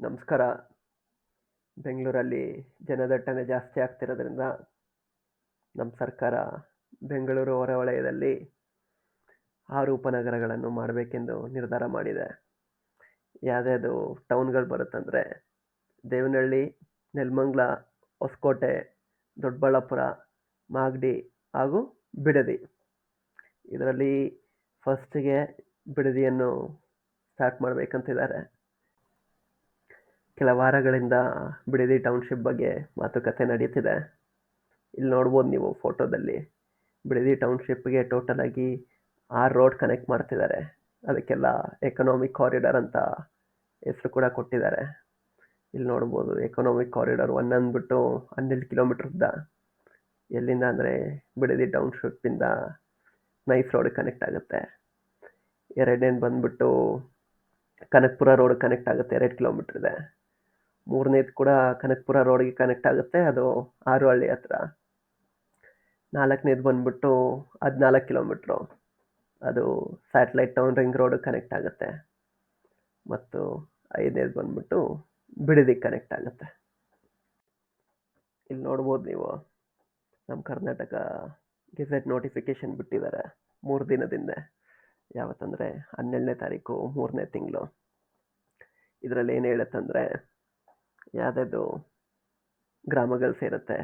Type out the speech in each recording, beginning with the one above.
ನಮಸ್ಕಾರ. ಬೆಂಗಳೂರಲ್ಲಿ ಜನದಟ್ಟಣೆ ಜಾಸ್ತಿ ಆಗ್ತಿರೋದ್ರಿಂದ ನಮ್ಮ ಸರ್ಕಾರ ಬೆಂಗಳೂರು ಹೊರವಲಯದಲ್ಲಿ ಆರು ಉಪನಗರಗಳನ್ನು ಮಾಡಬೇಕೆಂದು ನಿರ್ಧಾರ ಮಾಡಿದೆ. ಯಾವುದ್ಯಾವುದು ಟೌನ್ಗಳು ಬರುತ್ತಂದರೆ ದೇವನಹಳ್ಳಿ, ನೆಲಮಂಗ್ಲ, ಹೊಸಕೋಟೆ, ದೊಡ್ಡಬಳ್ಳಾಪುರ, ಮಾಗಡಿ ಹಾಗೂ ಬಿಡದಿ. ಇದರಲ್ಲಿ ಫಸ್ಟಿಗೆ ಬಿಡದಿಯನ್ನು ಸ್ಟಾರ್ಟ್ ಮಾಡಬೇಕಂತಿದ್ದಾರೆ. ಕೆಲ ವಾರಗಳಿಂದ ಬಿಡದಿ ಟೌನ್ಶಿಪ್ ಬಗ್ಗೆ ಮಾತುಕತೆ ನಡೀತಿದೆ ಇಲ್ಲಿ ನೋಡ್ಬೋದು ನೀವು ಫೋಟೋದಲ್ಲಿ. ಬಿಡದಿ ಟೌನ್ಶಿಪ್ಗೆ ಟೋಟಲ್ ಆಗಿ ಆರು ರೋಡ್ ಕನೆಕ್ಟ್ ಮಾಡ್ತಿದ್ದಾರೆ. ಅದಕ್ಕೆಲ್ಲ ಎಕನಾಮಿಕ್ ಕಾರಿಡಾರ್ ಅಂತ ಹೆಸರು ಕೂಡ ಕೊಟ್ಟಿದ್ದಾರೆ. ಇಲ್ಲಿ ನೋಡ್ಬೋದು ಎಕನಾಮಿಕ್ ಕಾರಿಡಾರ್ ಒನ್ ಅಂದ್ಬಿಟ್ಟು ಹನ್ನೆರಡು ಕಿಲೋಮೀಟರ್ ಉದ್ದ. ಎಲ್ಲಿಂದ ಅಂದರೆ ಬಿಡದಿ ಟೌನ್ಶಿಪ್ಪಿಂದ ನೈಸ್ ರೋಡ್ ಕನೆಕ್ಟ್ ಆಗುತ್ತೆ. ಎರಡನೇದು ಬಂದ್ಬಿಟ್ಟು ಕನಕಪುರ ರೋಡ್ ಕನೆಕ್ಟ್ ಆಗುತ್ತೆ, ಎರಡು ಕಿಲೋಮೀಟರ್ ಇದೆ. ಮೂರನೇದು ಕೂಡ ಕನಕಪುರ ರೋಡ್ಗೆ ಕನೆಕ್ಟ್ ಆಗುತ್ತೆ. ಅದು ಆರುಹಳ್ಳಿ ಹತ್ರ. ನಾಲ್ಕನೇದು ಬಂದ್ಬಿಟ್ಟು ಹದಿನಾಲ್ಕು ಕಿಲೋಮೀಟ್ರು ಅದು satellite town ring road connect ಆಗುತ್ತೆ. ಮತ್ತು ಐದನೇದು ಬಂದ್ಬಿಟ್ಟು ಬಿಡದಿಗೆ ಕನೆಕ್ಟ್ ಆಗುತ್ತೆ. ಇಲ್ಲಿ ನೋಡ್ಬೋದು ನೀವು. ನಮ್ಮ ಕರ್ನಾಟಕ ಗೆಜೆಟ್ ನೋಟಿಫಿಕೇಶನ್ ಬಿಟ್ಟಿದ್ದಾರೆ. ಮೂರು ದಿನದಿಂದ ಯಾವತ್ತಂದರೆ ಹನ್ನೆರಡನೇ ತಾರೀಕು ಮೂರನೇ ತಿಂಗಳು. ಇದರಲ್ಲಿ ಏನು ಹೇಳುತ್ತಂದರೆ ಯಾವ್ದ್ಯಾವುದು ಗ್ರಾಮಗಳು ಸೇರುತ್ತೆ,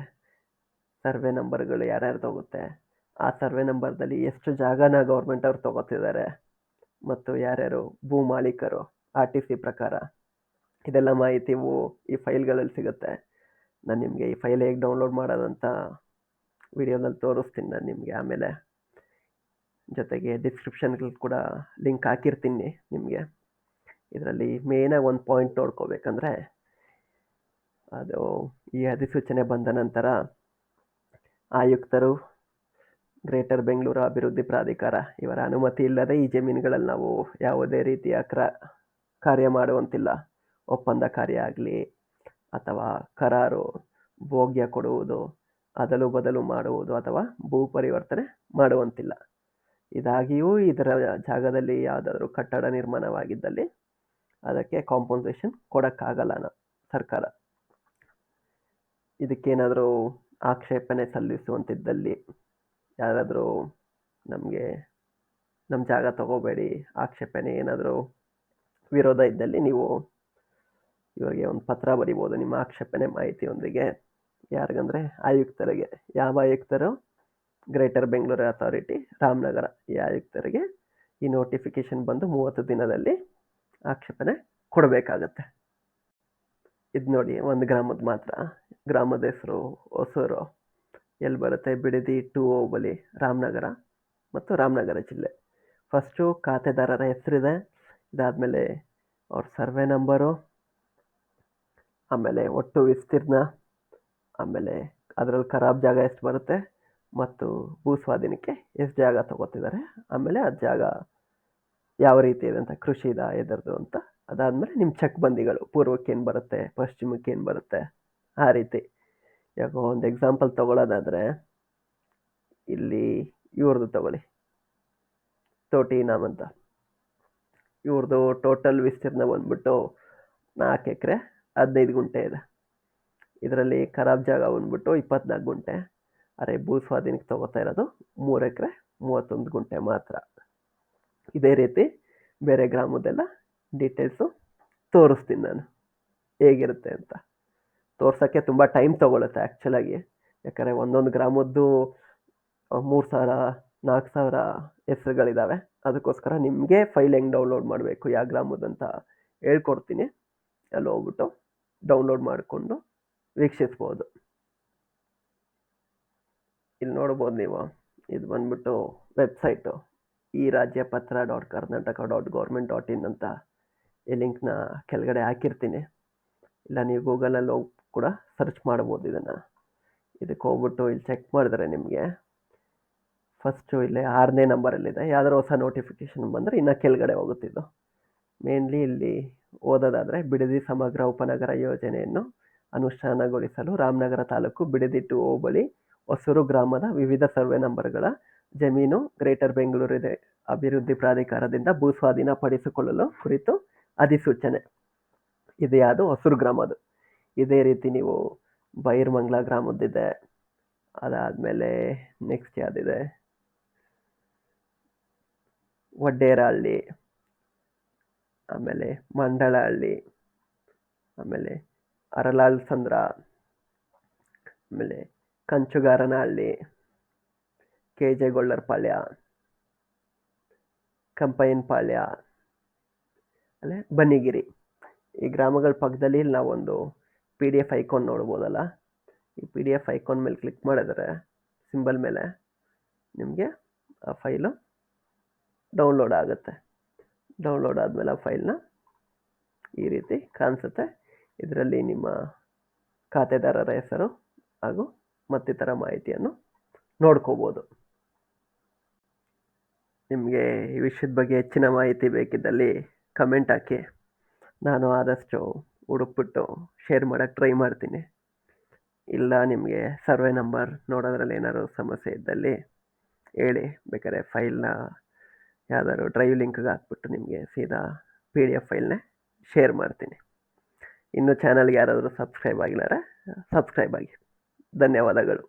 ಸರ್ವೆ ನಂಬರ್ಗಳು ಯಾರ್ಯಾರು ತಗುತ್ತೆ, ಆ ಸರ್ವೆ ನಂಬರ್ದಲ್ಲಿ ಎಷ್ಟು ಜಾಗನ ಗೌರ್ಮೆಂಟ್ ಅವ್ರು ತಗೋತಿದ್ದಾರೆ ಮತ್ತು ಯಾರ್ಯಾರು ಭೂ ಮಾಲೀಕರು ಆರ್ ಟಿ ಸಿ ಪ್ರಕಾರ ಇದೆಲ್ಲ ಮಾಹಿತಿವು ಈ ಫೈಲ್ಗಳಲ್ಲಿ ಸಿಗುತ್ತೆ. ನಾನು ನಿಮಗೆ ಈ ಫೈಲ್ ಹೇಗೆ ಡೌನ್ಲೋಡ್ ಮಾಡೋದಂತ ವಿಡಿಯೋದಲ್ಲಿ ತೋರಿಸ್ತೀನಿ ನಾನು ನಿಮಗೆ. ಆಮೇಲೆ ಜೊತೆಗೆ ಡಿಸ್ಕ್ರಿಪ್ಷನ್ಗಳು ಕೂಡ ಲಿಂಕ್ ಹಾಕಿರ್ತೀನಿ ನಿಮಗೆ. ಇದರಲ್ಲಿ ಮೇಯ್ನಾಗಿ ಒಂದು ಪಾಯಿಂಟ್ ನೋಡ್ಕೋಬೇಕಂದ್ರೆ ಅದು ಈ ಅಧಿಸೂಚನೆ ಬಂದ ನಂತರ ಆಯುಕ್ತರು ಗ್ರೇಟರ್ ಬೆಂಗಳೂರು ಅಭಿವೃದ್ಧಿ ಪ್ರಾಧಿಕಾರ ಇವರ ಅನುಮತಿ ಇಲ್ಲದೆ ಈ ಜಮೀನುಗಳಲ್ಲಿ ನಾವು ಯಾವುದೇ ರೀತಿಯ ಕ್ರ, ಕಾರ್ಯ ಮಾಡುವಂತಿಲ್ಲ. ಒಪ್ಪಂದ ಕಾರ್ಯ ಆಗಲಿ ಅಥವಾ ಕರಾರು, ಭೋಗ್ಯ ಕೊಡುವುದು, ಅದಲು ಬದಲು ಮಾಡುವುದು ಅಥವಾ ಭೂ ಪರಿವರ್ತನೆ ಮಾಡುವಂತಿಲ್ಲ. ಇದಾಗಿಯೂ ಇದರ ಜಾಗದಲ್ಲಿ ಯಾವುದಾದ್ರೂ ಕಟ್ಟಡ ನಿರ್ಮಾಣವಾಗಿದ್ದಲ್ಲಿ ಅದಕ್ಕೆ ಕಾಂಪನ್ಸೇಷನ್ ಕೊಡೋಕ್ಕಾಗಲ್ಲ ಸರ್ಕಾರ. ಇದಕ್ಕೇನಾದರೂ ಆಕ್ಷೇಪಣೆ ಸಲ್ಲಿಸುವಂತಿದ್ದಲ್ಲಿ ಯಾರಾದರೂ ನಮಗೆ ನಮ್ಮ ಜಾಗ ತಗೋಬೇಡಿ, ಆಕ್ಷೇಪಣೆ ಏನಾದರೂ ವಿರೋಧ ಇದ್ದಲ್ಲಿ ನೀವು ಇವರಿಗೆ ಒಂದು ಪತ್ರ ಬರಿಬೋದು, ನಿಮ್ಮ ಆಕ್ಷೇಪಣೆ ಮಾಹಿತಿಯೊಂದಿಗೆ. ಯಾರಿಗಂದರೆ ಆಯುಕ್ತರಿಗೆ. ಯಾವ ಆಯುಕ್ತರು? ಗ್ರೇಟರ್ ಬೆಂಗಳೂರು ಅಥಾರಿಟಿ, ರಾಮನಗರ ಈ ಆಯುಕ್ತರಿಗೆ ಈ ನೋಟಿಫಿಕೇಶನ್ ಬಂದು ಮೂವತ್ತು ದಿನದಲ್ಲಿ ಆಕ್ಷೇಪಣೆ ಕೊಡಬೇಕಾಗತ್ತೆ. ಇದು ನೋಡಿ, ಒಂದು ಗ್ರಾಮದ ಮಾತ್ರ. ಗ್ರಾಮದ ಹೆಸರು ಹೊಸೂರು. ಎಲ್ಲಿ ಬರುತ್ತೆ? ಬಿಡದಿ ಟು ಹೋಬಳಿ, ರಾಮನಗರ ಮತ್ತು ರಾಮನಗರ ಜಿಲ್ಲೆ. ಫಸ್ಟು ಖಾತೆದಾರರ ಹೆಸರಿದೆ. ಇದಾದಮೇಲೆ ಅವ್ರ ಸರ್ವೆ ನಂಬರು, ಆಮೇಲೆ ಒಟ್ಟು ವಿಸ್ತೀರ್ಣ, ಆಮೇಲೆ ಅದರಲ್ಲಿ ಖರಾಬ್ ಜಾಗ ಎಷ್ಟು ಬರುತ್ತೆ ಮತ್ತು ಭೂ ಸ್ವಾಧೀನಕ್ಕೆ ಎಷ್ಟು ಜಾಗ ತಗೋತಿದ್ದಾರೆ, ಆಮೇಲೆ ಆ ಜಾಗ ಯಾವ ರೀತಿ ಇದೆ ಅಂತ ಕೃಷಿದ ಎದರದು ಅಂತ. ಅದಾದಮೇಲೆ ನಿಮ್ಮ ಚೆಕ್ ಬಂದಿಗಳು. ಪೂರ್ವಕ್ಕೆ ಏನು ಬರುತ್ತೆ, ಪಶ್ಚಿಮಕ್ಕೆ ಏನು ಬರುತ್ತೆ ಆ ರೀತಿ. ಯಾಕೋ ಒಂದು ಎಕ್ಸಾಂಪಲ್ ತಗೊಳ್ಳೋದಾದರೆ ಇಲ್ಲಿ ಇವ್ರದ್ದು ತಗೊಳ್ಳಿ. ತೋಟಿ ಇನಾಮ್ ಅಂತ. ಇವ್ರದ್ದು ಟೋಟಲ್ ವಿಸ್ತೀರ್ಣ ಬಂದ್ಬಿಟ್ಟು ನಾಲ್ಕು ಎಕರೆ ಹದಿನೈದು ಗುಂಟೆ ಇದೆ. ಇದರಲ್ಲಿ ಖರಾಬ್ ಜಾಗ ಬಂದ್ಬಿಟ್ಟು ಇಪ್ಪತ್ನಾಲ್ಕು ಗುಂಟೆ. ಅರೆ ಭೂ ಸ್ವಾಧೀನಕ್ಕೆ ತಗೋತಾ ಇರೋದು ಮೂರು ಎಕರೆ ಮೂವತ್ತೊಂದು ಗುಂಟೆ ಮಾತ್ರ. ಇದೇ ರೀತಿ ಬೇರೆ ಗ್ರಾಮದೆಲ್ಲ ಡೀಟೇಲ್ಸು ತೋರಿಸ್ತೀನಿ ನಾನು. ಹೇಗಿರುತ್ತೆ ಅಂತ. ತೋರ್ಸೋಕ್ಕೆ ತುಂಬ ಟೈಮ್ ತೊಗೊಳುತ್ತೆ ಆ್ಯಕ್ಚುಲಾಗಿ ಯಾಕಂದರೆ ಒಂದೊಂದು ಗ್ರಾಮದ್ದು ಮೂರು ಸಾವಿರ, ನಾಲ್ಕು ಸಾವಿರ ಹೆಸ್ರುಗಳಿದ್ದಾವೆ ಅದಕ್ಕೋಸ್ಕರ ನಿಮಗೆ ಫೈಲ್ ಹೆಂಗೆ ಡೌನ್ಲೋಡ್ ಮಾಡಬೇಕು, ಯಾವ ಗ್ರಾಮದಂತ ಹೇಳ್ಕೊಡ್ತೀನಿ. ಅಲ್ಲಿ ಹೋಗ್ಬಿಟ್ಟು ಡೌನ್ಲೋಡ್ ಮಾಡಿಕೊಂಡು ವೀಕ್ಷಿಸ್ಬೋದು. ಇಲ್ಲಿ ನೋಡ್ಬೋದು ನೀವು. ಇದು ಬಂದ್ಬಿಟ್ಟು ವೆಬ್ಸೈಟು ಈ Rajya Patra dot Karnataka dot government dot in ಅಂತ ಈ ಲಿಂಕ್ನ ಕೆಳಗಡೆ ಹಾಕಿರ್ತೀನಿ. ಇಲ್ಲ, ನೀವು ಗೂಗಲಲ್ಲಿ ಹೋಗಿ ಕೂಡ ಸರ್ಚ್ ಮಾಡ್ಬೋದು ಇದನ್ನು. ಇದಕ್ಕೆ ಹೋಗ್ಬಿಟ್ಟು ಇಲ್ಲಿ ಚೆಕ್ ಮಾಡಿದ್ರೆ ನಿಮಗೆ. ಫಸ್ಟು ಇಲ್ಲಿ ಆರನೇ ನಂಬರಲ್ಲಿದೆ ಯಾವ್ದಾದ್ರು ಹೊಸ ನೋಟಿಫಿಕೇಷನ್ ಬಂದರೆ ಇನ್ನೂ ಕೆಳಗಡೆ ಹೋಗುತ್ತಿದ್ದು ಮೇನ್ಲಿ ಇಲ್ಲಿ ಓದೋದಾದರೆ ಬಿಡದಿ ಸಮಗ್ರ ಉಪನಗರ ಯೋಜನೆಯನ್ನು ಅನುಷ್ಠಾನಗೊಳಿಸಲು ರಾಮನಗರ ತಾಲೂಕು ಬಿಡದಿ ಟು ಹೋಬಳಿ ಹೊಸೂರು ಗ್ರಾಮದ ವಿವಿಧ ಸರ್ವೆ ನಂಬರ್ಗಳ ಜಮೀನು ಗ್ರೇಟರ್ ಬೆಂಗಳೂರು ಅಭಿವೃದ್ಧಿ ಪ್ರಾಧಿಕಾರದಿಂದ ಭೂಸ್ವಾಧೀನ ಪಡಿಸಿಕೊಳ್ಳಲು ಕುರಿತು ಅಧಿಸೂಚನೆ. ಇದು ಯಾವುದು? ಹೊಸೂರು ಗ್ರಾಮದ್ದು. ಇದೇ ರೀತಿ ನೀವು ಬೈರ್ಮಂಗ್ಲ ಗ್ರಾಮದ್ದಿದೆ. ಅದಾದಮೇಲೆ ನೆಕ್ಸ್ಟ್ ಯಾವುದಿದೆ? ವಡ್ಡೇರಹಳ್ಳಿ. ಆಮೇಲೆ ಮಂಡಳಹಳ್ಳಿ ಆಮೇಲೆ ಅರಳಾಳ್ ಸಂದ್ರ. ಆಮೇಲೆ ಕಂಚುಗಾರನಹಳ್ಳಿ. K J ಗೊಳ್ಳರಪಾಳ್ಯ ಕಂಪಯ್ಯನಪಾಳ್ಯ. ಅಲ್ಲೇ ಬನ್ನಿಗಿರಿ. ಈ ಗ್ರಾಮಗಳ ಪಕ್ಕದಲ್ಲಿ ನಾವೊಂದು ಪಿ ಡಿ ಎಫ್ ಐಕಾನ್ ನೋಡ್ಬೋದಲ್ಲ? ಈ ಪಿ ಡಿ ಎಫ್ ಐಕಾನ್ ಮೇಲೆ ಕ್ಲಿಕ್ ಮಾಡಿದರೆ ಸಿಂಬಲ್ ಮೇಲೆ ನಿಮಗೆ ಆ ಫೈಲು ಡೌನ್ಲೋಡ್ ಆಗುತ್ತೆ. ಡೌನ್ಲೋಡ್ ಆದಮೇಲೆ ಆ ಫೈಲ್ನ ಈ ರೀತಿ ಕಾಣಿಸುತ್ತೆ. ಇದರಲ್ಲಿ ನಿಮ್ಮ ಖಾತೆದಾರರ ಹೆಸರು ಹಾಗೂ ಮತ್ತಿತರ ಮಾಹಿತಿಯನ್ನು ನೋಡ್ಕೋಬೋದು. ನಿಮಗೆ ಈ ವಿಷಯದ ಬಗ್ಗೆ ಹೆಚ್ಚಿನ ಮಾಹಿತಿ ಬೇಕಿದ್ದಲ್ಲಿ ಕಮೆಂಟ್ ಹಾಕಿ. ನಾನು ಆದಷ್ಟು ಹುಡುಕ್ಬಿಟ್ಟು ಶೇರ್ ಮಾಡೋಕ್ಕೆ ಟ್ರೈ ಮಾಡ್ತೀನಿ. ಇಲ್ಲ, ನಿಮಗೆ ಸರ್ವೆ ನಂಬರ್ ನೋಡೋದ್ರಲ್ಲಿ ಏನಾದ್ರು ಸಮಸ್ಯೆ ಇದ್ದಲ್ಲಿ ಹೇಳಿ. ಬೇಕಾದ್ರೆ ಫೈಲ್ನ ಯಾವ್ದಾದ್ರು ಡ್ರೈವ್ ಲಿಂಕ್ಗೆ ಹಾಕ್ಬಿಟ್ಟು ನಿಮಗೆ ಸೀದಾ ಪಿ ಡಿ ಎಫ್ ಫೈಲ್ನೇ ಶೇರ್ ಮಾಡ್ತೀನಿ. ಇನ್ನೂ ಚಾನಲ್ಗೆ ಯಾರಾದರೂ ಸಬ್ಸ್ಕ್ರೈಬ್ ಆಗಿಲ್ಲಾರೆ ಸಬ್ಸ್ಕ್ರೈಬ್ ಆಗಿ. ಧನ್ಯವಾದಗಳು.